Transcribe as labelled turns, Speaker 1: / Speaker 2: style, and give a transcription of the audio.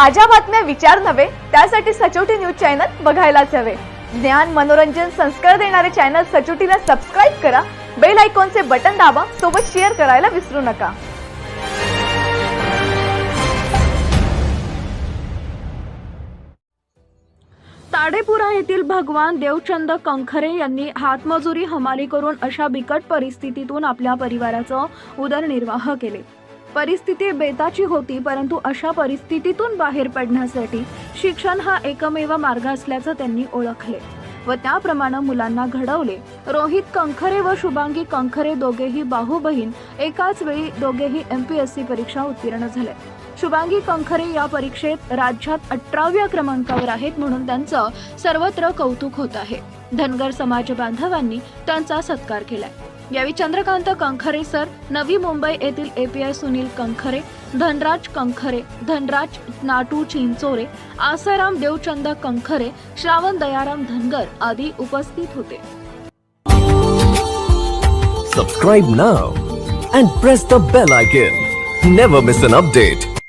Speaker 1: ताज्या बातम्या विचार नव्हे त्यासाठी सचोटी न्यूज चॅनल बघायलाच हवे. ज्ञान मनोरंजन संस्कार देणारे चॅनल सचोटीला सबस्क्राईब करा बेल आयकॉनचे बटन दाबा सोबत शेअर करायला विसरू नका.
Speaker 2: ताडेपुरा येथील भगवान देवचंद कंखरे यांनी हातमजुरी हमाली करून अशा बिकट परिस्थितीतून आपल्या परिवाराचं उदरनिर्वाह केले. परिस्थिती बेताची होती परंतु अशा परिस्थितीतून बाहेर पडण्यासाठी शिक्षण हा एकमेव मार्ग असल्याचं त्यांनी ओळखले व त्याप्रमाणे मुलांना घडवले. रोहित कंखरे व शुभांगी कंखरे दोघेही बाहू बहीण एकाच वेळी दोघेही एम पी एस सी परीक्षा उत्तीर्ण झाले. शुभांगी कंखरे या परीक्षेत राज्यात अठराव्या क्रमांकावर आहेत म्हणून त्यांचं सर्वत्र कौतुक होत आहे. धनगर समाज बांधवांनी त्यांचा सत्कार केलाय. यावेळी चंद्रकांत कंखरे सर नवी मुंबई येथील एपीआय सुनील कंखरे धनराज कंखरे धनराज नाटू चिंचोरे आसाराम देवचंद कंखरे श्रावण दयाराम धनगर आदी उपस्थित होते.
Speaker 3: Subscribe now and press the bell icon never miss an update